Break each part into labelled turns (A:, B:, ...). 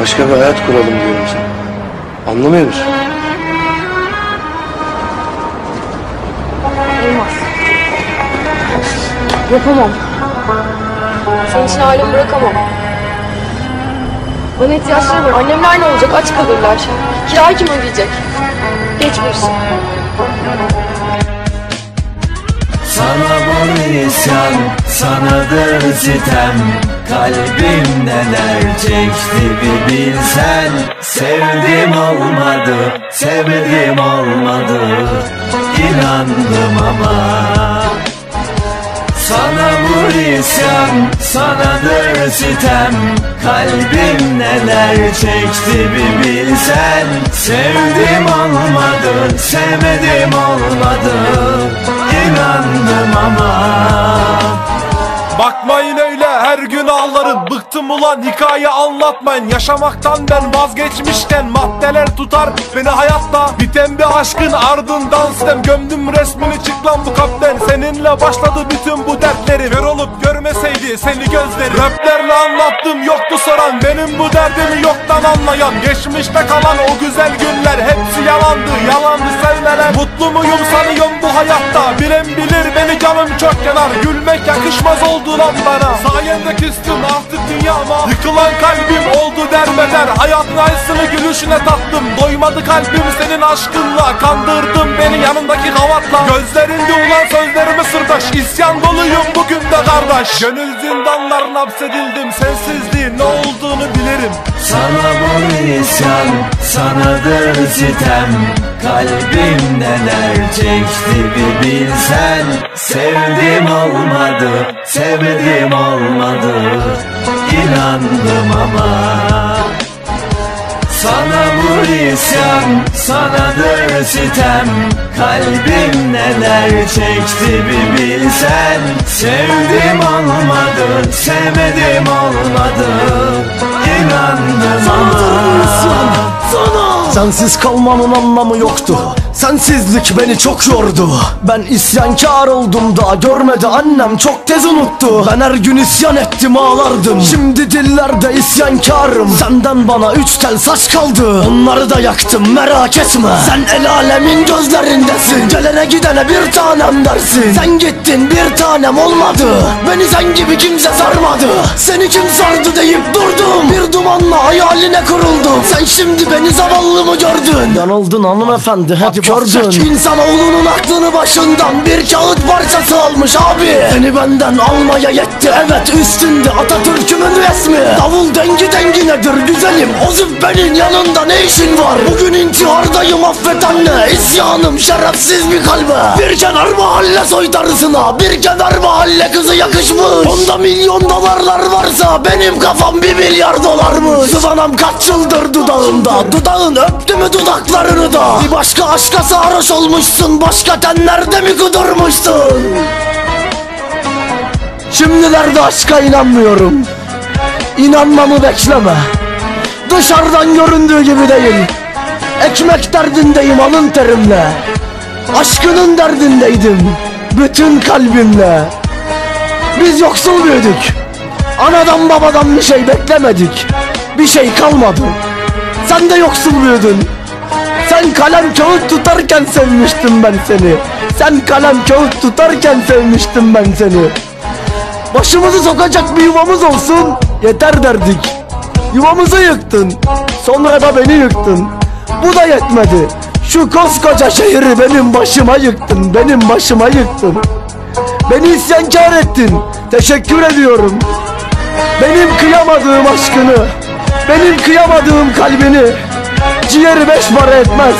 A: Başka bir hayat kuralım diyorum sana. Anlamıyor musun?
B: Olmaz. Yapamam. Senin için ailemi bırakamam. Bana ihtiyaçları var. Annemler ne olacak? Aç kalırlar. Kirayı kim ödeyecek? Geç bu işi.
C: Sana bu isyan, sanadır sitem Kalbim neler çekti bir bilsen. Sevdim olmadı, sevdim olmadı. İnandım ama. Sana bu isyan, sanadır sitem. Kalbim neler çekti bir bilsen. Sevdim olmadı, sevmedim olmadı. İnandım ama
D: ağlarım Bıktım ulan hikaye anlatmayın. Yaşamaktan ben vazgeçmişken Maddeler tutar beni hayatta. Biten bir aşkın ardından sitem Gömdüm resmini çık lan bu kapten Seninle başladı bütün bu dertlerim Kör olup görmeseydi seni gözlerim. Raplerle anlattım yoktu soran. Benim bu derdimi yoktan anlayan. Geçmişte kalan o güzel günler Hepsi yalandı yalandı sevmeler. Mutlu muyum sanıyorum bu hayatta? Bilen bilir beni canım çok yanar. Gülmek yakışmaz oldu lan bana. Sayende küstüm them off the dünyama. Yıkılan kalbim oldu derbeder. Hayatın acısını gülüşüne tattım. Doymadı kalbim senin aşkınla. Kandırdın beni yanındaki havatla. Gözlerinde ulan sözlerimi sırdaş. İsyan doluyum bugün de kardeş. Gönül zindanlarına hapsedildim. Sensizliğin ne olduğunu bilirim.
C: Sana bu isyan, sanadır sitem. Kalbim neler çekti bir bilsen. Sevdim olmadı, sevmedim olmadı İnandım ama sana bu isyan, sanadır sitem Kalbim neler çekti bir bilsen? Sevdim olmadı, sevmedim olmadı. İnandım ama
E: Sensiz kalmanın anlamı yoktu Sensizlik beni çok yordu. Ben isyankar oldum da görmedi annem çok tez unuttu. Ben her gün isyan ettim ağlardım. Şimdi dillerde isyankarım. Senden bana üç tel saç kaldı. Onları da yaktım merak etme. Sen el alemin gözlerindesin. Gelene gidene bir tanem dersin. Sen gittin bir tanem olmadı. Beni sen gibi kimse sarmadı. Seni kim sardı deyip durdum. Bir dumanla hayaline kuruldum. Sen şimdi beni zavallı mı gördün. Yanıldın hanımefendi hep gördün. İnsanoğlunun aklını başından Bir kağıt parçası almış abi. Seni benden almaya yetti. Evet Üstünde Atatürk'ümün resmi. Davul dengi dengi nedir güzelim. O zübbenin yanında ne işin var? Bugün intihardayım affet anne. İsyanım şerefsiz bir kalbe. Bir kenar mahalle soytarısına Bir kenar mahalle kızı yakışmış. Onda milyon dolarlar varsa Benim kafam bir milyar dolar mı Sıvanam kaç yıldır dudağımda? Dudağın öptü mü dudaklarını da? Bir başka aşka sarhoş olmuşsun Başka tenlerde mi kudurmuşsun? Şimdilerde aşka inanmıyorum. İnanmamı bekleme. Dışarıdan göründüğü gibi değil. Ekmek derdindeyim alın terimle. Aşkının derdindeydim Bütün kalbimle. Biz yoksul büyüdük. Anadan babadan bir şey beklemedik. Bir şey kalmadı. Sen de yoksul büyüdün Sen kalem kağıt tutarken sevmiştim ben seni. Sen kalem kağıt tutarken sevmiştim ben seni. Başımızı sokacak bir yuvamız olsun. Yeter derdik. Yuvamızı yıktın. Sonra da beni yıktın. Bu da yetmedi. Şu koskoca şehri benim başıma yıktın. Benim başıma yıktın. Beni isyankar ettin. Teşekkür ediyorum. Benim kıyamadığım aşkını Benim kıyamadığım kalbini Ciğeri beş para etmez.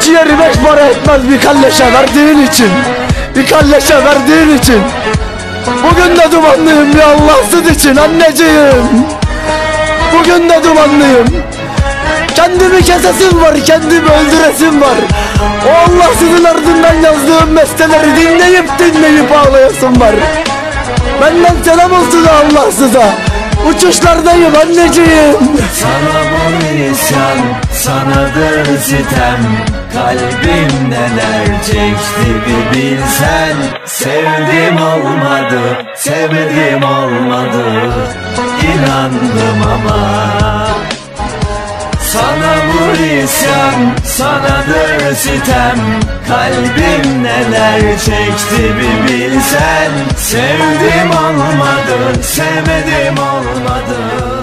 E: Ciğeri beş para etmez bir kalleşe verdiğin için. Bir kalleşe verdiğin için. Bugün de dumanlıyım bir Allahsız için anneciğim. Bugün de dumanlıyım. Kendimi kesesim var, kendimi öldüresim var. O Allahsızın ardından yazdığım besteleri dinleyip dinleyip ağlayasım var. Benden selam olsun Allahsıza Uçuşlardayım anneciğim.
C: Sana bu isyan, sanadır sitem. Kalbim neler çekti bir bilsen. Sevdim olmadı, sevmedim olmadı. İnan inandım ama. Sana bu isyan, sanadır sitem. Kalbim neler çekti bir bilsen. Sevdim olmadı, sevmedim olmadı